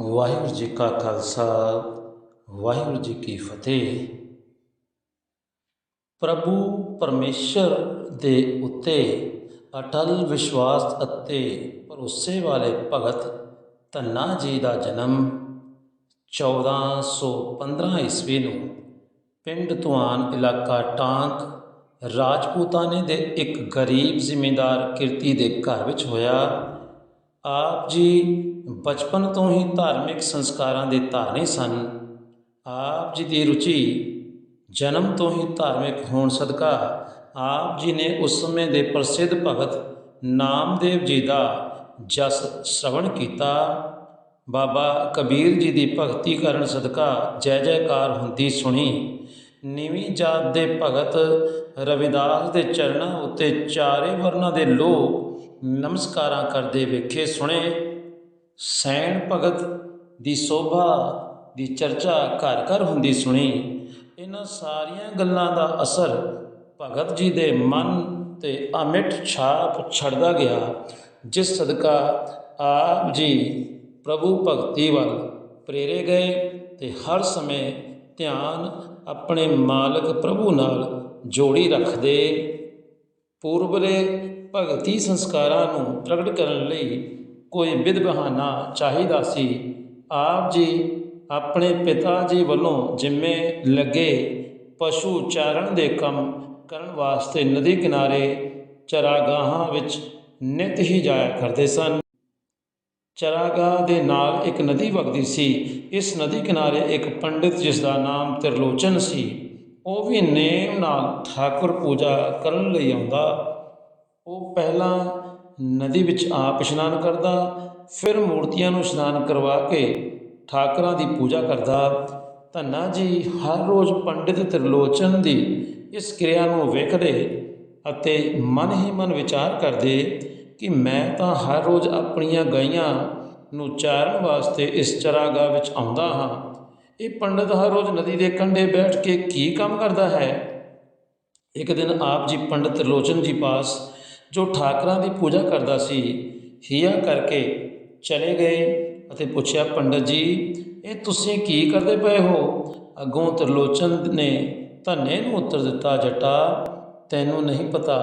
ਵਾਹਿਗੁਰੂ ਜੀ ਕਾ ਖਾਲਸਾ, ਵਾਹਿਗੁਰੂ ਜੀ ਕੀ ਫਤਿਹ। ਪ੍ਰਭੂ ਪਰਮੇਸ਼ਰ ਦੇ ਉੱਤੇ ਅਟਲ ਵਿਸ਼ਵਾਸ ਅਤੇ ਭਰੋਸੇ ਵਾਲੇ ਭਗਤ ਧੰਨਾ ਜੀ ਦਾ ਜਨਮ 1415 ਈਸਵੀ ਨੂੰ ਪਿੰਡ ਤੁਆਨ ਇਲਾਕਾ ਟਾਂਕ ਰਾਜਪੂਤਾਨੇ ਦੇ ਇੱਕ ਗਰੀਬ ਜ਼ਿਮੀਂਦਾਰ ਕਿਰਤੀ ਦੇ ਘਰ ਵਿੱਚ ਹੋਇਆ। ਆਪ ਜੀ ਬਚਪਨ ਤੋਂ ਹੀ ਧਾਰਮਿਕ ਸੰਸਕਾਰਾਂ ਦੇ ਧਾਰਨੀ ਸਨ। ਆਪ ਜੀ ਦੀ ਰੁਚੀ ਜਨਮ ਤੋਂ ਹੀ ਧਾਰਮਿਕ ਹੋਣ ਸਦਕਾ ਆਪ ਜੀ ਨੇ ਉਸ ਸਮੇਂ ਦੇ ਪ੍ਰਸਿੱਧ ਭਗਤ ਨਾਮਦੇਵ ਜੀ ਦਾ ਜਸ ਸ਼ਰਵਣ ਕੀਤਾ। ਬਾਬਾ ਕਬੀਰ ਜੀ ਦੀ ਭਗਤੀ ਕਰਨ ਸਦਕਾ ਜੈ ਜੈਕਾਰ ਹੁੰਦੀ ਸੁਣੀ। ਨੀਵੀਂ ਜਾਤ ਦੇ ਭਗਤ ਰਵਿਦਾਸ ਦੇ ਚਰਨਾਂ ਉੱਤੇ ਚਾਰੇ ਵਰਨਾਂ ਦੇ ਲੋਕ ਨਮਸਕਾਰਾਂ ਕਰਦੇ ਵੇਖੇ ਸੁਣੇ, ਸੈਣ ਭਗਤ ਦੀ ਸੋਭਾ ਦੀ ਚਰਚਾ ਘਰ ਘਰ ਹੁੰਦੀ ਸੁਣੀ। ਇਹਨਾਂ ਸਾਰੀਆਂ ਗੱਲਾਂ ਦਾ ਅਸਰ ਭਗਤ ਜੀ ਦੇ ਮਨ ਤੇ ਅਮਿਟ ਛਾਪ ਛੱਡਦਾ ਗਿਆ, ਜਿਸ ਸਦਕਾ ਆਪ ਜੀ ਪ੍ਰਭੂ ਭਗਤੀ ਵੱਲ ਪ੍ਰੇਰੇ ਗਏ ਤੇ ਹਰ ਸਮੇਂ ਧਿਆਨ ਆਪਣੇ ਮਾਲਕ ਪ੍ਰਭੂ ਨਾਲ ਜੋੜੀ ਰੱਖਦੇ। ਪੂਰਬਲੇ ਭਗਤੀ ਸੰਸਕਾਰਾਂ ਨੂੰ ਪ੍ਰਗਟ ਕਰਨ ਲਈ ਕੋਈ ਵਿਧ ਬਹਾਨਾ ਚਾਹੀਦਾ ਸੀ। ਆਪ ਜੀ ਆਪਣੇ ਪਿਤਾ ਜੀ ਵੱਲੋਂ ਜਿੰਮੇ ਲੱਗੇ ਪਸ਼ੂ ਚਾਰਨ ਦੇ ਕੰਮ ਕਰਨ ਵਾਸਤੇ ਨਦੀ ਕਿਨਾਰੇ ਚਰਾਗਾਹਾਂ ਵਿੱਚ ਨਿਤ ਹੀ ਜਾਇਆ ਕਰਦੇ ਸਨ। ਚਰਾਗਾਹ ਦੇ ਨਾਲ ਇੱਕ ਨਦੀ ਵਗਦੀ ਸੀ। ਇਸ ਨਦੀ ਕਿਨਾਰੇ ਇੱਕ ਪੰਡਿਤ ਜਿਸ ਦਾ ਨਾਮ ਤਿਰਲੋਚਨ ਸੀ। ਉਹ ਵੀ ਨੇਮ ਨਾਲ ਠਾਕੁਰ ਪੂਜਾ ਕਰਨ ਲਈ ਆਉਂਦਾ ਉਹ ਪਹਿਲਾਂ ਨਦੀ ਵਿੱਚ ਆਪ ਇਸ਼ਨਾਨ ਕਰਦਾ, ਫਿਰ ਮੂਰਤੀਆਂ ਨੂੰ ਇਸ਼ਨਾਨ ਕਰਵਾ ਕੇ ਠਾਕਰਾਂ ਦੀ ਪੂਜਾ ਕਰਦਾ। ਧੰਨਾ ਜੀ, ਹਰ ਰੋਜ਼ ਪੰਡਿਤ ਤ੍ਰਿਲੋਚਨ ਦੀ ਇਸ ਕਿਰਿਆ ਨੂੰ ਵੇਖਦੇ ਅਤੇ ਮਨ ਹੀ ਮਨ ਵਿਚਾਰ ਕਰਦੇ ਕਿ ਮੈਂ ਤਾਂ ਹਰ ਰੋਜ਼ ਆਪਣੀਆਂ ਗਾਈਆਂ ਨੂੰ ਚਾਰਨ ਵਾਸਤੇ ਇਸ ਚਰਾਗਾਹ ਵਿੱਚ ਆਉਂਦਾ ਹਾਂ। ਇਹ ਪੰਡਿਤ ਹਰ ਰੋਜ਼ ਨਦੀ ਦੇ ਕੰਢੇ ਬੈਠ ਕੇ ਕੀ ਕੰਮ ਕਰਦਾ ਹੈ? ਇੱਕ ਦਿਨ ਆਪ ਜੀ ਪੰਡਿਤ ਲੋਚਨ ਜੀ ਪਾਸ ਜੋ ਠਾਕਰਾਂ ਦੀ ਪੂਜਾ ਕਰਦਾ ਸੀ, ਹੀਆ ਕਰਕੇ ਚਲੇ ਗਏ ਅਤੇ ਪੁੱਛਿਆ, ਪੰਡਿਤ ਜੀ, ਇਹ ਤੁਸੀਂ ਕੀ ਕਰਦੇ ਪਏ ਹੋ? ਅੱਗੋਂ ਤਰਲੋਚਨ ਨੇ ਧੰਨੇ ਨੂੰ ਉੱਤਰ ਦਿੱਤਾ, ਜਟਾ, ਤੈਨੂੰ ਨਹੀਂ ਪਤਾ,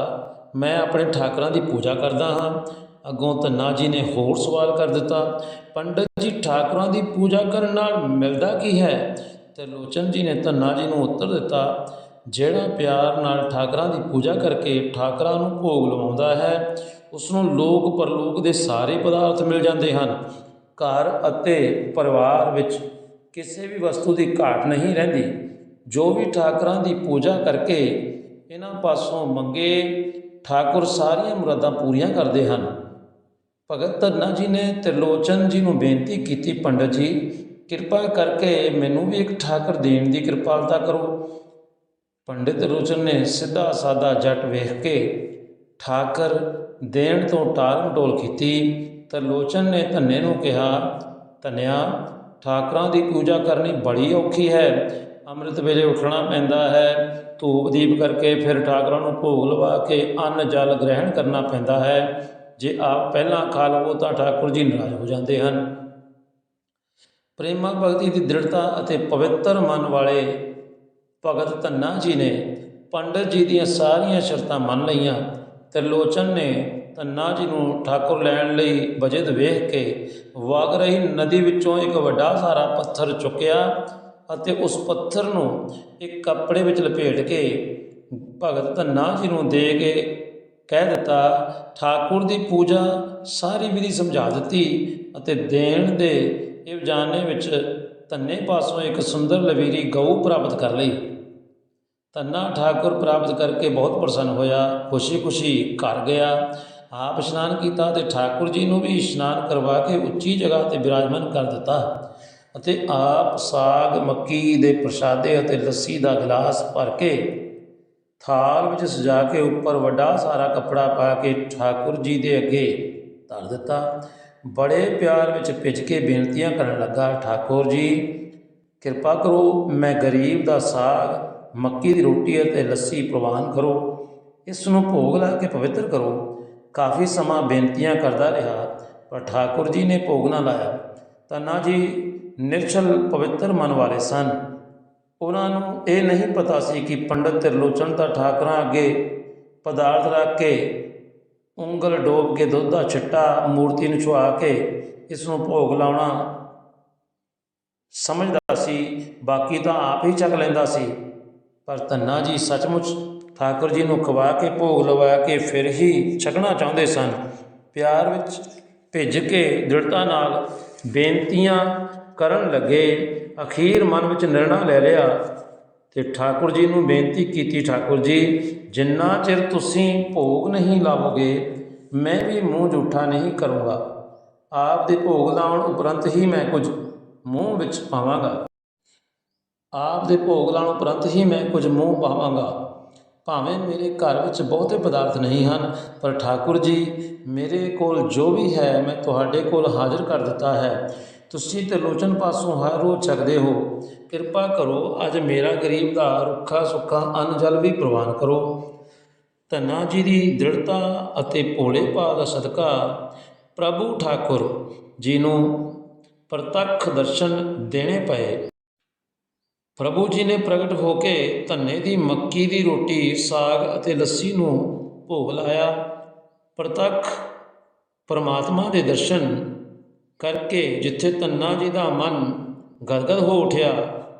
ਮੈਂ ਆਪਣੇ ਠਾਕਰਾਂ ਦੀ ਪੂਜਾ ਕਰਦਾ ਹਾਂ। ਅੱਗੋਂ ਧੰਨਾ ਜੀ ਨੇ ਹੋਰ ਸਵਾਲ ਕਰ ਦਿੱਤਾ, ਪੰਡਤ ਜੀ, ਠਾਕਰਾਂ ਦੀ ਪੂਜਾ ਕਰਨ ਨਾਲ ਮਿਲਦਾ ਕੀ ਹੈ? ਤੇ ਲੋਚਨ ਜੀ ਨੇ ਧੰਨਾ ਜੀ ਨੂੰ ਉੱਤਰ ਦਿੱਤਾ ਜਿਹੜਾ ਪਿਆਰ ਨਾਲ ਠਾਕਰਾਂ ਦੀ ਪੂਜਾ ਕਰਕੇ ਠਾਕਰਾਂ ਨੂੰ ਭੋਗ ਲਵਾਉਂਦਾ ਹੈ ਉਸ ਨੂੰ ਲੋਕ ਪਰਲੋਕ ਦੇ ਸਾਰੇ ਪਦਾਰਥ ਮਿਲ ਜਾਂਦੇ ਹਨ। ਘਰ ਅਤੇ ਪਰਿਵਾਰ ਵਿੱਚ ਕਿਸੇ ਵੀ ਵਸਤੂ ਦੀ ਘਾਟ ਨਹੀਂ ਰਹਿੰਦੀ। ਜੋ ਵੀ ਠਾਕਰਾਂ ਦੀ ਪੂਜਾ ਕਰਕੇ ਇਹਨਾਂ ਪਾਸੋਂ ਮੰਗੇ, ਠਾਕੁਰ ਸਾਰੀਆਂ ਮੁਰਾਦਾਂ ਪੂਰੀਆਂ ਕਰਦੇ ਹਨ। ਭਗਤ ਧੰਨਾ ਜੀ ਨੇ ਤ੍ਰਿਲੋਚਨ ਜੀ ਨੂੰ ਬੇਨਤੀ ਕੀਤੀ, ਪੰਡਤ ਜੀ, ਕਿਰਪਾ ਕਰਕੇ ਮੈਨੂੰ ਵੀ ਇੱਕ ਠਾਕਰ ਦੇਣ ਦੀ ਕਿਰਪਾਲਤਾ ਕਰੋ। ਪੰਡਿਤ ਤਿਰਲੋਚਨ ਨੇ ਸਿੱਧਾ ਸਾਦਾ ਜੱਟ ਵੇਖ ਕੇ ਠਾਕਰ ਦੇਣ ਤੋਂ ਟਾਲ ਮਟੋਲ ਕੀਤੀ ਤਾਂ ਲੋਚਨ ਨੇ ਧੰਨੇ ਨੂੰ ਕਿਹਾ, ਧੰਨਿਆ, ਠਾਕਰਾਂ ਦੀ ਪੂਜਾ ਕਰਨੀ ਬੜੀ ਔਖੀ ਹੈ। ਅੰਮ੍ਰਿਤ ਵੇਲੇ ਉੱਠਣਾ ਪੈਂਦਾ ਹੈ। ਧੂਪ ਦੀਪ ਕਰਕੇ ਫਿਰ ਠਾਕਰਾਂ ਨੂੰ ਭੋਗ ਲਵਾ ਕੇ ਅੰਨ ਜਲ ਗ੍ਰਹਿਣ ਕਰਨਾ ਪੈਂਦਾ ਹੈ। ਜੇ ਆਪ ਪਹਿਲਾਂ ਖਾ ਲਵੋ ਤਾਂ ਠਾਕੁਰ ਜੀ ਨਾਰਾਜ਼ ਹੋ ਜਾਂਦੇ ਹਨ। ਪ੍ਰੇਮਾ ਭਗਤੀ ਦੀ ਦ੍ਰਿੜਤਾ ਅਤੇ ਪਵਿੱਤਰ ਮਨ ਵਾਲੇ ਭਗਤ ਧੰਨਾ ਜੀ ਨੇ ਪੰਡਤ ਜੀ ਦੀਆਂ ਸਾਰੀਆਂ ਸ਼ਰਤਾਂ ਮੰਨ ਲਈਆਂ ਤ੍ਰਿਲੋਚਨ ਨੇ ਧੰਨਾ ਜੀ ਨੂੰ ਠਾਕੁਰ ਲੈਣ ਲਈ ਵਜਦ ਵੇਖ ਕੇ ਵਗ ਰਹੀ ਨਦੀ ਵਿੱਚੋਂ ਇੱਕ ਵੱਡਾ ਸਾਰਾ ਪੱਥਰ ਚੁੱਕਿਆ ਅਤੇ ਉਸ ਪੱਥਰ ਨੂੰ ਇੱਕ ਕੱਪੜੇ ਵਿੱਚ ਲਪੇਟ ਕੇ ਭਗਤ ਧੰਨਾ ਜੀ ਨੂੰ ਦੇ ਕੇ ਕਹਿ ਦਿੱਤਾ, ਠਾਕੁਰ ਦੀ ਪੂਜਾ ਸਾਰੀ ਵਿਧੀ ਸਮਝਾ ਦਿੱਤੀ ਅਤੇ ਦੇਣ ਦੇ ਇਹ ਜਾਣੇ ਵਿੱਚ ਧੰਨੇ ਪਾਸੋਂ ਇੱਕ ਸੁੰਦਰ ਲਵੀਰੀ ਗਊ ਪ੍ਰਾਪਤ ਕਰ ਲਈ। ਧੰਨਾ ਠਾਕੁਰ ਪ੍ਰਾਪਤ ਕਰਕੇ ਬਹੁਤ ਪ੍ਰਸੰਨ ਹੋਇਆ, ਖੁਸ਼ੀ-ਖੁਸ਼ੀ ਘਰ ਗਿਆ। ਆਪ ਇਸ਼ਨਾਨ ਕੀਤਾ ਤੇ ਠਾਕੁਰ ਜੀ ਨੂੰ ਵੀ ਇਸ਼ਨਾਨ ਕਰਵਾ ਕੇ ਉੱਚੀ ਜਗ੍ਹਾ ਤੇ ਬਿਰਾਜਮਾਨ ਕਰ ਦਿੱਤਾ ਅਤੇ ਆਪ ਸਾਗ ਮੱਕੀ ਦੇ ਪ੍ਰਸ਼ਾਦੇ ਅਤੇ ਲੱਸੀ ਦਾ ਗਲਾਸ ਭਰ ਕੇ ਥਾਲ ਵਿੱਚ ਸਜਾ ਕੇ ਉੱਪਰ ਵੱਡਾ ਸਾਰਾ ਕੱਪੜਾ ਪਾ ਕੇ ਠਾਕੁਰ ਜੀ ਦੇ ਅੱਗੇ ਧਰ ਦਿੱਤਾ। ਬੜੇ ਪਿਆਰ ਵਿੱਚ ਭਿੱਜ ਕੇ ਬੇਨਤੀਆਂ ਕਰਨ ਲੱਗਾ, ਠਾਕੁਰ ਜੀ, ਕਿਰਪਾ ਕਰੋ, ਮੈਂ ਗਰੀਬ ਦਾ ਸਾਗ ਮੱਕੀ ਦੀ ਰੋਟੀ ਅਤੇ ਲੱਸੀ ਪ੍ਰਵਾਨ ਕਰੋ। ਇਸ ਨੂੰ ਭੋਗ ਲਾ ਕੇ ਪਵਿੱਤਰ ਕਰੋ। ਕਾਫੀ ਸਮਾਂ ਬੇਨਤੀਆਂ ਕਰਦਾ ਰਿਹਾ, ਪਰ ਠਾਕੁਰ ਜੀ ਨੇ ਭੋਗ ਨਾ ਲਾਇਆ। ਧੰਨਾ ਜੀ, ਨਿਰਛਲ ਪਵਿੱਤਰ ਮਨ ਵਾਲੇ ਸਨ। ਉਹਨਾਂ ਨੂੰ ਇਹ ਨਹੀਂ ਪਤਾ ਸੀ ਕਿ ਪੰਡਤ ਤਿਰਲੋਚਨ ਤਾਂ ਠਾਕਰਾਂ ਅੱਗੇ ਪਦਾਰਥ ਰੱਖ ਕੇ ਉਂਗਲ ਡੋਬ ਕੇ ਦੁੱਧ ਦਾ ਛਿੱਟਾ ਮੂਰਤੀ ਨੂੰ ਛੁਆ ਕੇ ਇਸ ਨੂੰ ਭੋਗ ਲਾਉਣਾ ਸਮਝਦਾ ਸੀ। ਬਾਕੀ ਤਾਂ ਆਪ ਹੀ ਚੱਕ ਲੈਂਦਾ ਸੀ। ਪਰ ਧੰਨਾ ਜੀ, ਸੱਚਮੁੱਚ ਠਾਕੁਰ ਜੀ ਨੂੰ ਖਵਾ ਕੇ ਭੋਗ ਲਵਾ ਕੇ ਫਿਰ ਹੀ ਛਕਣਾ ਚਾਹੁੰਦੇ ਸਨ। ਪਿਆਰ ਵਿੱਚ ਭਿੱਜ ਕੇ ਦ੍ਰਿੜਤਾ ਨਾਲ ਬੇਨਤੀਆਂ ਕਰਨ ਲੱਗੇ, ਅਖੀਰ ਮਨ ਵਿੱਚ ਨਿਰਣਾ ਲੈ ਲਿਆ ਤੇ ਠਾਕੁਰ ਜੀ ਨੂੰ ਬੇਨਤੀ ਕੀਤੀ, ਠਾਕੁਰ ਜੀ, ਜਿੰਨਾ ਚਿਰ ਤੁਸੀਂ ਭੋਗ ਨਹੀਂ ਲਾਵੋਗੇ, ਮੈਂ ਵੀ ਮੂੰਹ ਜੂਠਾ ਨਹੀਂ ਕਰੂੰਗਾ। ਆਪ ਦੇ ਭੋਗ ਲਾਉਣ ਉਪਰੰਤ ਹੀ ਮੈਂ ਕੁਝ ਮੂੰਹ ਵਿੱਚ ਪਾਵਾਂਗਾ। ਆਪ ਦੇ ਭੋਗ ਲਾਉਣ ਉਪਰੰਤ ਹੀ ਮੈਂ ਕੁਝ ਮੂੰਹ ਪਾਵਾਂਗਾ। ਭਾਵੇਂ ਮੇਰੇ ਘਰ ਵਿੱਚ ਬਹੁਤੇ ਪਦਾਰਥ ਨਹੀਂ ਹਨ, ਪਰ ਠਾਕੁਰ ਜੀ, ਮੇਰੇ ਕੋਲ ਜੋ ਵੀ ਹੈ, ਮੈਂ ਤੁਹਾਡੇ ਕੋਲ ਹਾਜ਼ਰ ਕਰ ਦਿੱਤਾ ਹੈ। ਤੁਸੀਂ ਤੇ ਲੋਚਨ ਪਾਸੋਂ ਹਰ ਰੋਜ਼ ਛਕਦੇ ਹੋ। ਕਿਰਪਾ ਕਰੋ, ਅੱਜ ਮੇਰਾ ਗਰੀਬ ਦਾ ਰੁੱਖਾ ਸੁੱਖਾ ਅੰਨ ਜਲ ਵੀ ਪ੍ਰਵਾਨ ਕਰੋ। ਧੰਨਾ ਜੀ ਦੀ ਦ੍ਰਿੜਤਾ ਅਤੇ ਭੋਲੇ ਭਾਅ ਦਾ ਸਦਕਾ ਪ੍ਰਭੂ ਠਾਕੁਰ ਜੀ ਨੂੰ ਪ੍ਰਤੱਖ ਦਰਸ਼ਨ ਦੇਣੇ ਪਏ। ਪ੍ਰਭੂ ਜੀ ਨੇ ਪ੍ਰਗਟ ਹੋ ਕੇ ਧੰਨੇ ਦੀ ਮੱਕੀ ਦੀ ਰੋਟੀ, ਸਾਗ ਅਤੇ ਲੱਸੀ ਨੂੰ ਭੋਗ ਲਾਇਆ। ਪ੍ਰਤੱਖ ਪਰਮਾਤਮਾ ਦੇ ਦਰਸ਼ਨ ਕਰਕੇ ਜਿੱਥੇ ਧੰਨਾ ਜੀ ਦਾ ਮਨ ਗਦਗਦ ਹੋ ਉਠਿਆ,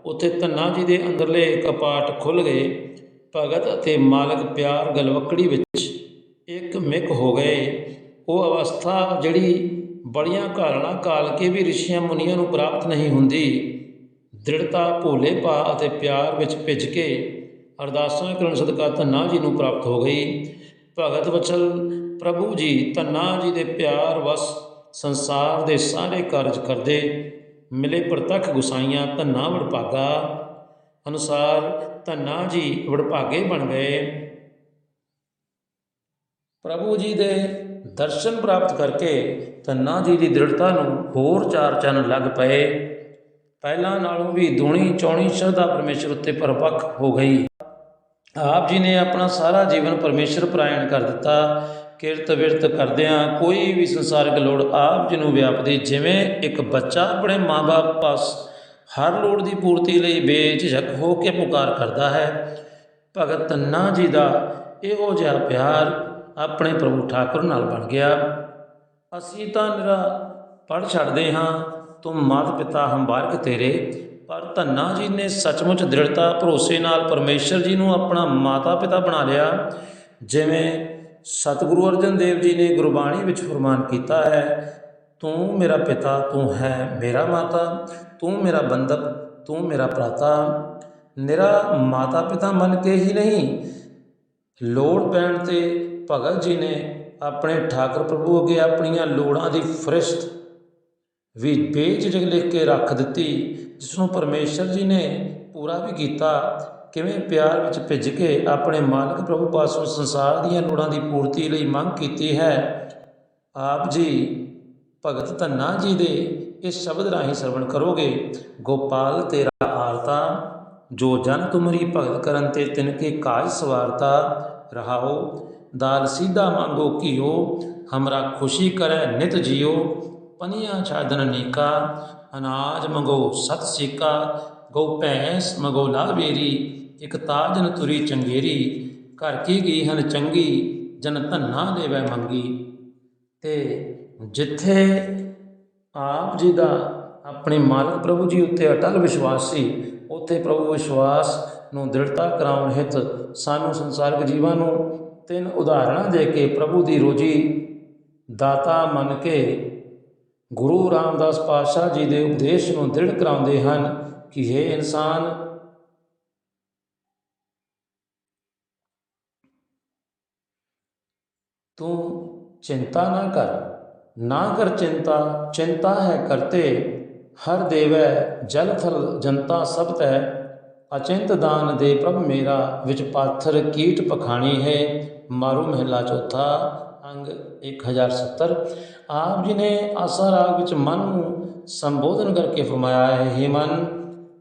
ਉੱਥੇ ਧੰਨਾ ਜੀ ਦੇ ਅੰਦਰਲੇ ਕਪਾਟ ਖੁੱਲ ਗਏ। ਭਗਤ ਅਤੇ ਮਾਲਕ ਪਿਆਰ ਗਲਵਕੜੀ ਵਿੱਚ ਇੱਕ ਮਿਕ ਹੋ ਗਏ। ਉਹ ਅਵਸਥਾ ਜਿਹੜੀ ਬੜੀਆਂ ਘਾਲਣਾ ਕਾਲ ਕੇ ਵੀ ਰਿਸ਼ੀਆਂ ਮੁਨੀਆਂ ਨੂੰ ਪ੍ਰਾਪਤ ਨਹੀਂ ਹੁੰਦੀ ਦ੍ਰਿੜਤਾ ਭੋਲੇ ਭਾ ਅਤੇ ਪਿਆਰ ਵਿੱਚ ਭਿੱਜ ਕੇ ਅਰਦਾਸਾਂ ਕਰਨ ਸਦਕਾ ਧੰਨਾ ਜੀ ਨੂੰ ਪ੍ਰਾਪਤ ਹੋ ਗਈ। ਭਗਤ ਵਚਲ ਪ੍ਰਭੂ ਜੀ, ਧੰਨਾ ਜੀ ਦੇ ਪਿਆਰ ਵਸ ਸੰਸਾਰ ਦੇ ਸਾਰੇ ਕਾਰਜ ਕਰਦੇ। ਮਿਲੇ ਪ੍ਰਤੱਖ ਗੁਸਾਈਆਂ, ਧੰਨਾ ਵਡਭਾਗਾ। ਅਨੁਸਾਰ ਧੰਨਾ ਜੀ ਵਡਭਾਗੇ ਬਣ ਗਏ। ਪ੍ਰਭੂ ਜੀ ਦੇ ਦਰਸ਼ਨ ਪ੍ਰਾਪਤ ਕਰਕੇ ਧੰਨਾ ਜੀ ਦੀ ਦ੍ਰਿੜਤਾ ਨੂੰ ਹੋਰ ਚਾਰ ਚੰਨ ਲੱਗ ਪਏ। ਪਹਿਲਾਂ ਨਾਲੋਂ ਵੀ ਦੂਣੀ ਚੌਣੀ ਸ਼ਰਧਾ ਪਰਮੇਸ਼ਰ ਉੱਤੇ ਪਰਪੱਕ ਹੋ ਗਈ। ਆਪ ਜੀ ਨੇ ਆਪਣਾ ਸਾਰਾ ਜੀਵਨ ਪਰਮੇਸ਼ਰ ਪ੍ਰਾਇਣ ਕਰ ਦਿੱਤਾ। ਕਿਰਤ ਵਿਰਤ ਕਰਦਿਆਂ ਕੋਈ ਵੀ ਸੰਸਾਰਿਕ ਲੋੜ ਆਪ ਜੀ ਨੂੰ ਵਿਆਪਦੀ, ਜਿਵੇਂ ਇੱਕ ਬੱਚਾ ਆਪਣੇ ਮਾਪੇ ਪਾਸ ਹਰ ਲੋੜ ਦੀ ਪੂਰਤੀ ਲਈ ਬੇਝਿਜਕ ਹੋ ਕੇ ਪੁਕਾਰ ਕਰਦਾ ਹੈ। ਭਗਤ ਧੰਨਾ ਜੀ ਦਾ ਇਹੋ ਜਿਹਾ ਪਿਆਰ ਆਪਣੇ ਪ੍ਰਭੂ ਠਾਕੁਰ ਨਾਲ ਬਣ ਗਿਆ। ਅਸੀਂ ਤਾਂ ਨਿਰਾ ਪੜ ਛੱਡਦੇ ਹਾਂ। ਤੁਮ ਮਾਤ ਪਿਤਾ ਹਮ ਤੇਰੇ, ਪਰ ਧੰਨਾ ਜੀ ਨੇ ਸੱਚਮੁੱਚ ਦ੍ਰਿੜਤਾ, ਭਰੋਸੇ ਨਾਲ ਪਰਮੇਸ਼ਰ ਜੀ ਨੂੰ ਆਪਣਾ ਮਾਤਾ ਪਿਤਾ ਬਣਾ ਲਿਆ, ਜਿਵੇਂ ਸਤਿਗੁਰੂ ਅਰਜਨ ਦੇਵ ਜੀ ਨੇ ਗੁਰਬਾਣੀ ਵਿੱਚ ਫਰਮਾਨ ਕੀਤਾ ਹੈ, ਤੂੰ ਮੇਰਾ ਪਿਤਾ, ਤੂੰ ਹੈ ਮੇਰਾ ਮਾਤਾ, ਤੂੰ ਮੇਰਾ ਬੰਧਪ ਤੂੰ ਮੇਰਾ ਭਰਾਤਾ, ਨਿਰਾ ਮਾਤਾ ਪਿਤਾ ਮੰਨ ਕੇ ਹੀ ਨਹੀਂ। ਲੋੜ ਪੈਣ ਤੇ ਭਗਤ ਜੀ ਨੇ ਆਪਣੇ ਠਾਕਰ ਪ੍ਰਭੂ ਅੱਗੇ ਆਪਣੀਆਂ ਲੋੜਾਂ ਦੀ ਫਰਿਸ਼ਤ ਵੀ ਬੇਝਿਜਕ ਲਿਖ ਕੇ ਰੱਖ ਦਿੱਤੀ ਜਿਸ ਨੂੰ ਪਰਮੇਸ਼ਰ ਜੀ ਨੇ ਪੂਰਾ ਵੀ ਕੀਤਾ, ਕਿਵੇਂ ਪਿਆਰ ਵਿੱਚ ਭਿੱਜ ਕੇ ਆਪਣੇ ਮਾਲਕ ਪ੍ਰਭੂ ਪਾਸੋਂ ਸੰਸਾਰ ਦੀਆਂ ਲੋੜਾਂ ਦੀ ਪੂਰਤੀ ਲਈ ਮੰਗ ਕੀਤੀ ਹੈ, ਆਪ ਜੀ ਭਗਤ ਧੰਨਾ ਜੀ ਦੇ ਇਸ ਸ਼ਬਦ ਰਾਹੀਂ ਸਰਵਣ ਕਰੋਗੇ, ਗੋਪਾਲ ਤੇਰਾ ਆਰਤਾ, ਜੋ ਜਨ ਤੁਮਰੀ ਭਗਤ ਕਰਨ ਤੇ ਤਿਨ ਕੇ ਕਾਜ ਸਵਾਰਤਾ, ਰਹਾਓ, ਦਾਲ ਸੀਧਾ ਮੰਗੋ ਕੀਓ ਹਮਰਾ ਖੁਸ਼ੀ ਕਰੈ ਨਿਤ ਜਿਓ ਪਨੀਆਂ ਛਾਦਨ ਨੀਕਾ, ਅਨਾਜ ਮੰਗੋ ਸਤ ਸੀਕਾ, ਗਊ ਭੈਂਸ ਮੰਗੋ ਲਾਵੇਰੀ ਇਕ ਤਾਜਨ ਤੁਰੀ ਚੰਗੇਰੀ, ਘਰ ਕੀ ਗਈ ਹਨ ਚੰਗੀ, ਜਨ ਧੰਨਾ ਦੇਵੈ ਮੰਗੀ। ਤੇ ਜਿੱਥੇ ਆਪ ਜੀ ਦਾ ਆਪਣੇ ਮਾਲਕ ਪ੍ਰਭੂ ਜੀ ਉੱਤੇ ਅਟਲ ਵਿਸ਼ਵਾਸ ਸੀ, ਉੱਥੇ ਪ੍ਰਭੂ ਵਿਸ਼ਵਾਸ ਨੂੰ ਦ੍ਰਿੜਤਾ ਕਰਾਉਣ ਹਿਤ ਸਾਨੂੰ ਸੰਸਾਰਿਕ ਜੀਵਾਂ ਨੂੰ ਤਿੰਨ ਉਦਾਹਰਣਾਂ ਦੇ ਕੇ ਪ੍ਰਭੂ ਦੀ ਰੋਜੀ ਦਾਤਾ ਮੰਨ ਕੇ ਗੁਰੂ ਰਾਮਦਾਸ ਪਾਤਸ਼ਾਹ ਜੀ ਦੇ ਉਪਦੇਸ਼ ਨੂੰ ਦ੍ਰਿੜ ਕਰਾਉਂਦੇ ਹਨ ਕਿ ਇਹ ਇਨਸਾਨ, ਤੂੰ ਚਿੰਤਾ ਨਾ ਕਰ ਨਾ ਕਰ ਚਿੰਤਾ ਚਿੰਤਾ ਹੈ ਕਰਤੇ, ਹਰ ਦੇਵੈ, ਜਲ ਥਲ ਜਨਤਾ ਸਭ ਤੈ, ਅਚਿੰਤ ਦਾਨ ਦੇ ਪ੍ਰਭ ਮੇਰਾ, ਵਿੱਚ ਪਾਥਰ ਕੀਟ ਪਖਾਣੀ ਹੈ, ਮਾਰੂ ਮਹਿਲਾ ਚੌਥਾ, ਅੰਗ 1070 ਆਪ ਜੀ ਨੇ ਆਸਾ ਰਾਗ ਵਿੱਚ ਮਨ ਨੂੰ ਸੰਬੋਧਨ ਕਰਕੇ ਫਰਮਾਇਆ ਹੈ हे ਮਨ,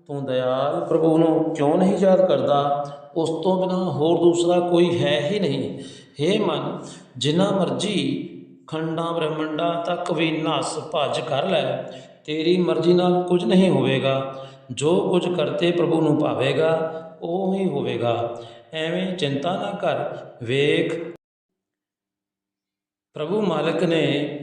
ਤੂੰ ਦਇਆਲ ਪ੍ਰਭੂ ਨੂੰ ਕਿਉਂ ਨਹੀਂ ਯਾਦ ਕਰਦਾ? ਉਸ ਤੋਂ ਬਿਨਾ ਹੋਰ ਦੂਸਰਾ ਕੋਈ ਹੈ ਹੀ ਨਹੀਂ। हे ਮਨ, ਜਿੰਨਾ ਮਰਜ਼ੀ ਖੰਡਾਂ ਬ੍ਰਹਮੰਡਾਂ ਤੱਕ ਵੀ ਨਸ ਭੱਜ ਕਰ ਲੈ, ਤੇਰੀ ਮਰਜ਼ੀ ਨਾਲ ਕੁਝ ਨਹੀਂ ਹੋਵੇਗਾ। ਜੋ ਕੁਝ ਕਰਤੇ ਪ੍ਰਭੂ ਨੂੰ ਭਾਵੇਗਾ, ਉਹ ਹੀ ਹੋਵੇਗਾ। ਐਵੇਂ ਚਿੰਤਾ ਨਾ ਕਰ, ਵੇਖ। ਪ੍ਰਭੂ ਮਾਲਕ ਨੇ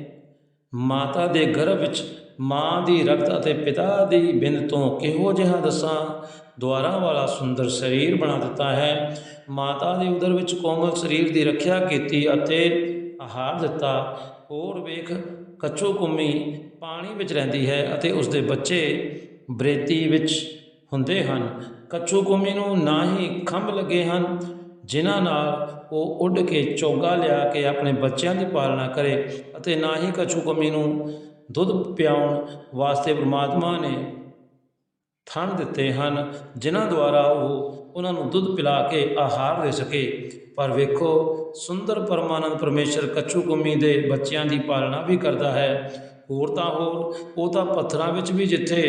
ਮਾਤਾ ਦੇ ਗਰਭ ਵਿੱਚ ਮਾਂ ਦੀ ਰਗਤ ਅਤੇ ਪਿਤਾ ਦੀ ਬਿੰਦ ਤੋਂ ਕਿਹੋ ਜਿਹਾ ਦਸਾਂ ਦੁਆਰਾ ਵਾਲਾ ਸੁੰਦਰ ਸਰੀਰ ਬਣਾ ਦਿੱਤਾ ਹੈ? ਮਾਤਾ ਦੇ ਉਦਰ ਵਿੱਚ ਕੋਮਲ ਸਰੀਰ ਦੀ ਰੱਖਿਆ ਕੀਤੀ ਅਤੇ ਆਹਾਰ ਦਿੱਤਾ। ਹੋਰ ਵੇਖ, ਕੱਚੋ ਕੁੰਮੀ ਪਾਣੀ ਵਿੱਚ ਰਹਿੰਦੀ ਹੈ ਅਤੇ ਉਸ ਦੇ ਬੱਚੇ ਬਰੇਤੀ ਵਿੱਚ ਹੁੰਦੇ ਹਨ। ਕੱਚੂ ਕੁੰਮੀ ਨੂੰ ਨਾ ਹੀ ਖੰਭ ਲੱਗੇ ਹਨ ਜਿਨ੍ਹਾਂ ਨਾਲ ਉਹ ਉੱਡ ਕੇ ਚੋਗਾ ਲਿਆ ਕੇ ਆਪਣੇ ਬੱਚਿਆਂ ਦੀ ਪਾਲਣਾ ਕਰੇ ਅਤੇ ਨਾ ਹੀ ਕੱਚੂ ਕੁੰਮੀ ਨੂੰ ਦੁੱਧ ਪਿਆਉਣ ਵਾਸਤੇ ਪ੍ਰਮਾਤਮਾ ਨੇ ਥਣ ਦਿੱਤੇ ਹਨ ਜਿਨ੍ਹਾਂ ਦੁਆਰਾ ਉਹ ਉਹਨਾਂ ਨੂੰ ਦੁੱਧ ਪਿਲਾ ਕੇ ਆਹਾਰ ਦੇ ਸਕੇ। ਪਰ ਵੇਖੋ ਸੁੰਦਰ ਪਰਮਾਨੰਦ ਪਰਮੇਸ਼ਰ ਕੱਚੂ ਕੁੰਮੀ ਦੇ ਬੱਚਿਆਂ ਦੀ ਪਾਲਣਾ ਵੀ ਕਰਦਾ ਹੈ। ਹੋਰ ਤਾਂ ਹੋਰ ਉਹ ਤਾਂ ਪੱਥਰਾਂ ਵਿੱਚ ਵੀ ਜਿੱਥੇ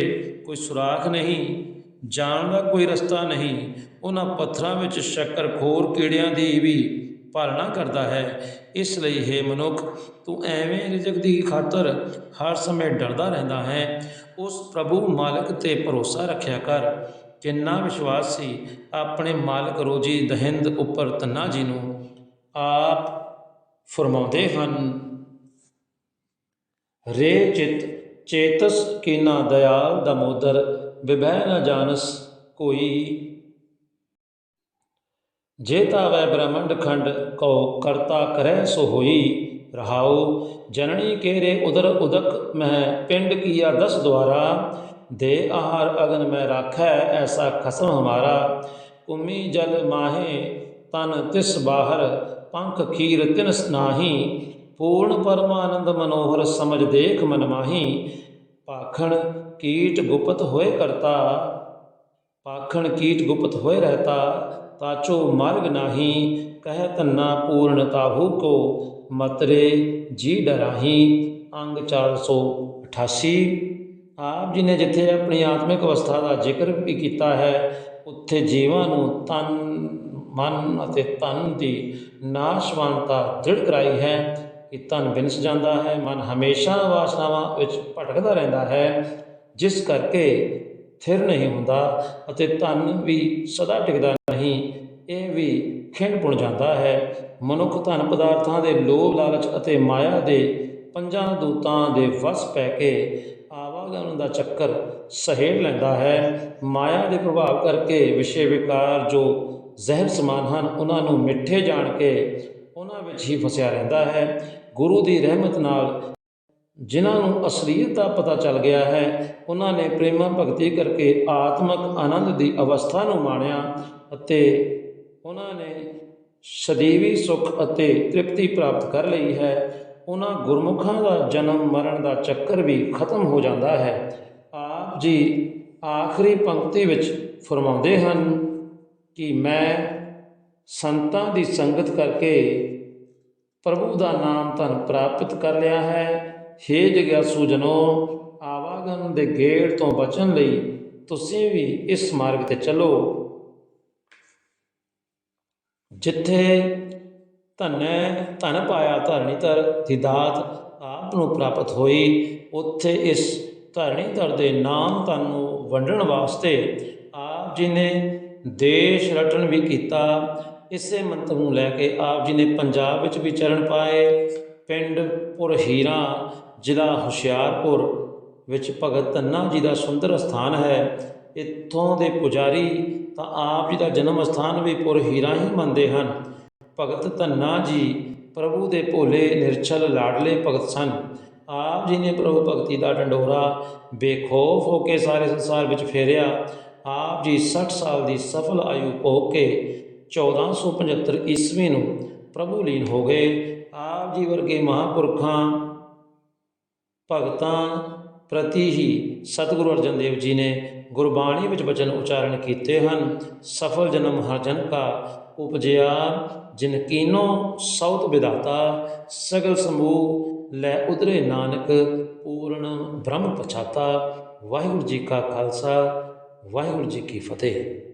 ਕੋਈ ਸੁਰਾਖ ਨਹੀਂ ਜਾਣ ਦਾ ਕੋਈ ਰਸਤਾ ਨਹੀਂ। ਉਹਨਾਂ ਪੱਥਰਾਂ ਵਿੱਚ ਸ਼ੱਕਰਖੋਰ ਕੀੜਿਆਂ ਦੀ ਵੀ ਪਾਲਣਾ ਕਰਦਾ ਹੈ। ਇਸ ਲਈ ਹੈ ਮਨੁੱਖ, ਤੂੰ ਐਵੇਂ ਰਿਜ਼ਕ ਦੀ ਖਾਤਰ ਹਰ ਸਮੇਂ ਡਰਦਾ ਰਹਿੰਦਾ ਹੈ। ਉਸ ਪ੍ਰਭੂ ਮਾਲਕ ਤੇ ਭਰੋਸਾ ਰੱਖਿਆ ਕਰ। ਕਿੰਨਾ ਵਿਸ਼ਵਾਸ ਸੀ, ਆਪਣੇ ਮਾਲਕ ਰੋਜੀ ਦਹਿੰਦ ਉੱਪਰ ਤੰਨਾ ਜੀ ਨੂੰ ਆਪ ਫਰਮਾਉਂਦੇ ਹਨ, ਰੇ ਚਿਤ ਚੇਤਸ ਕੀਨਾ ਦਇਆਲ ਦਮੋਦਰ ਵਿਭੈ ਨ ਜਾਣਸ ਕੋਈ। ਜੇਤਾ ਵੈ ਬ੍ਰਹਮੰਡ ਖੰਡ ਕਉ ਕਰਤਾ ਕਰੈ ਸੋ ਹੋਈ। ਰਹਾਉ, ਜਨਨੀ ਕੇਰੇ ਉਦਰ ਉਦਕ ਮਹਿ ਪਿੰਡ ਕੀਆ ਦਸ ਦਵਾਰਾ ਦੇ ਆਹਾਰ ਅਗਨ ਮੈਂ ਰਾਖੈ ਐਸਾ ਖਸਮ ਹਮਾਰਾ। ਕੁਮੀ ਜਲ ਮਾਹੇ ਤਨ ਤਿਸ ਬਾਹਰ, ਪੰਖ ਖੀਰ ਤਿਨ ਨਾਹੀ। ਪੂਰਨ ਪਰਮਾਨੰਦ ਮਨੋਹਰ ਸਮਝ ਦੇਖ ਮਨ ਮਾਹੀ। ਪਾਖਣ ਕੀਟ ਗੁਪਤ ਹੋਏ ਕਰਤਾ। ਪਾਖਣ ਕੀਟ ਗੁਪਤ ਹੋਏ ਰਹਤਾ। ਤਾਚੋ ਮਾਰਗ ਨਾਹੀ ਕਹਿ ਤੰਨਾ ਪੂਰਨ ਤਾਹੂ ਕੋ ਮਤਰੇ ਜੀ ਡਰਾਹੀ, ਅੰਗ 488 ਆਪ ਜੀ ਨੇ ਜਿੱਥੇ ਆਪਣੀ ਆਤਮਿਕ ਅਵਸਥਾ ਦਾ ਜ਼ਿਕਰ ਵੀ ਕੀਤਾ ਹੈ, ਉੱਥੇ ਜੀਵਾਂ ਨੂੰ ਤਨ, ਮਨ ਅਤੇ ਤਨ ਦੀ ਨਾਸ਼ਵਾਨਤਾ ਦ੍ਰਿੜ ਕਰਾਈ ਹੈ ਕਿ ਤਨ ਵਿਨਸ ਜਾਂਦਾ ਹੈ। ਮਨ ਹਮੇਸ਼ਾ ਵਾਸਨਾਵਾਂ ਵਿੱਚ ਭਟਕਦਾ ਰਹਿੰਦਾ ਹੈ। ਜਿਸ ਕਰਕੇ ਥਿਰ ਨਹੀਂ ਹੁੰਦਾ ਅਤੇ ਧਨ ਵੀ ਸਦਾ ਟਿਕਦਾ ਨਹੀਂ, ਇਹ ਵੀ ਖਿੰਡ ਪੁਣ ਜਾਂਦਾ ਹੈ। ਮਨੁੱਖ ਧਨ ਪਦਾਰਥਾਂ ਦੇ ਲੋਭ, ਲਾਲਚ ਅਤੇ ਮਾਇਆ ਦੇ ਪੰਜਾਂ ਦੂਤਾਂ ਦੇ ਵਸ ਪੈ ਕੇ ਆਵਾਗਮਨ ਦਾ ਚੱਕਰ ਸਹੇੜ ਲੈਂਦਾ ਹੈ। ਮਾਇਆ ਦੇ ਪ੍ਰਭਾਵ ਕਰਕੇ ਵਿਸ਼ੇ ਵਿਕਾਰ ਜੋ ਜ਼ਹਿਰ ਸਮਾਨ ਹਨ, ਉਹਨਾਂ ਨੂੰ ਮਿੱਠੇ ਜਾਣ ਕੇ ਉਹਨਾਂ ਵਿੱਚ ਹੀ ਫਸਿਆ ਰਹਿੰਦਾ ਹੈ। ਗੁਰੂ ਦੀ ਰਹਿਮਤ ਨਾਲ ਜਿਨ੍ਹਾਂ ਨੂੰ ਅਸਲੀਅਤ ਦਾ ਪਤਾ ਚੱਲ ਗਿਆ ਹੈ, ਉਹਨਾਂ ਨੇ ਪ੍ਰੇਮਾ ਭਗਤੀ ਕਰਕੇ ਆਤਮਿਕ ਆਨੰਦ ਦੀ ਅਵਸਥਾ ਨੂੰ ਮਾਣਿਆ ਅਤੇ ਉਹਨਾਂ ਨੇ ਸਦੀਵੀ ਸੁਖ ਅਤੇ ਤ੍ਰਿਪਤੀ ਪ੍ਰਾਪਤ ਕਰ ਲਈ ਹੈ। ਉਹਨਾਂ ਗੁਰਮੁਖਾਂ ਦਾ ਜਨਮ ਮਰਨ ਦਾ ਚੱਕਰ ਵੀ ਖਤਮ ਹੋ ਜਾਂਦਾ ਹੈ। ਆਪ ਜੀ ਆਖਰੀ ਪੰਕਤੀ ਵਿੱਚ ਫਰਮਾਉਂਦੇ ਹਨ ਕਿ ਮੈਂ ਸੰਤਾਂ ਦੀ ਸੰਗਤ ਕਰਕੇ ਪ੍ਰਭੂ ਦਾ ਨਾਮ ਧਨ ਪ੍ਰਾਪਤ ਕਰ ਲਿਆ ਹੈ। ਹੇ ਜਗਿਆਸੂ ਜਨੋ ਆਵਾਗਮ ਦੇ ਗੇੜ ਤੋਂ ਬਚਣ ਲਈ ਤੁਸੀਂ ਵੀ ਇਸ ਮਾਰਗ ਤੇ ਚੱਲੋ। ਜਿੱਥੇ ਧਨੈ ਧਨ ਪਾਇਆ ਧਰਣੀ ਧਰ ਦੀ ਦਾਤ ਆਪ ਨੂੰ ਪ੍ਰਾਪਤ ਹੋਈ, ਉੱਥੇ ਇਸ ਧਰਣੀ ਧਰ ਦੇ ਨਾਮ ਧਨ ਨੂੰ ਵੰਡਣ ਵਾਸਤੇ ਆਪ ਜੀ ਨੇ ਦੇਸ਼ ਰਟਨ ਵੀ ਕੀਤਾ। ਇਸੇ ਮੰਤਰ ਨੂੰ ਲੈ ਕੇ ਆਪ ਜੀ ਨੇ ਪੰਜਾਬ ਵਿੱਚ ਵੀ ਚਰਨ ਪਾਏ। ਪਿੰਡ ਪੁਰ ਹੀਰਾ ਜ਼ਿਲ੍ਹਾ ਹੁਸ਼ਿਆਰਪੁਰ ਵਿੱਚ ਭਗਤ ਧੰਨਾ ਜੀ ਦਾ ਸੁੰਦਰ ਸਥਾਨ ਹੈ। ਇੱਥੋਂ ਦੇ ਪੁਜਾਰੀ ਤਾਂ ਆਪ ਜੀ ਦਾ ਜਨਮ ਸਥਾਨ ਵੀ ਪੁਰ ਹੀਰਾ ਹੀ ਮੰਨਦੇ ਹਨ। ਭਗਤ ਧੰਨਾ ਜੀ ਪ੍ਰਭੂ ਦੇ ਭੋਲੇ ਨਿਰਛਲ ਲਾਡਲੇ ਭਗਤ ਸਨ। ਆਪ ਜੀ ਨੇ ਪ੍ਰਭੂ ਭਗਤੀ ਦਾ ਡੰਡੋਰਾ ਬੇਖੌਫ ਹੋ ਕੇ ਸਾਰੇ ਸੰਸਾਰ ਵਿੱਚ ਫੇਰਿਆ। ਆਪ ਜੀ 60 ਸਾਲ ਦੀ ਸਫਲ ਆਯੂ ਹੋ ਕੇ 1475 ਈਸਵੀ ਨੂੰ ਪ੍ਰਭੂ ਲੀਨ ਹੋ ਗਏ। ਆਪ ਜੀ ਵਰਗੇ ਮਹਾਪੁਰਖਾਂ ਭਗਤਾਂ ਪ੍ਰਤੀ ਹੀ ਸਤਿਗੁਰੂ ਅਰਜਨ ਦੇਵ ਜੀ ਨੇ ਗੁਰਬਾਣੀ ਵਿੱਚ ਬਚਨ ਉਚਾਰਨ ਕੀਤੇ ਹਨ। ਸਫਲ ਜਨਮ ਹਰ ਜਨ ਕਾ ਉਪਜਿਆ, ਜਿਨ ਕੀਨੋ ਸੌਤ ਵਿਦਾਤਾ ਸਗਲ ਸਮੂਹ ਲੈ ਉਦਰੇ ਨਾਨਕ, ਪੂਰਨ ਬ੍ਰਹਮ ਪਛਾਤਾ। ਵਾਹਿਗੁਰੂ ਜੀ ਕਾ ਖਾਲਸਾ, ਵਾਹਿਗੁਰੂ ਜੀ ਕੀ ਫਤਿਹ।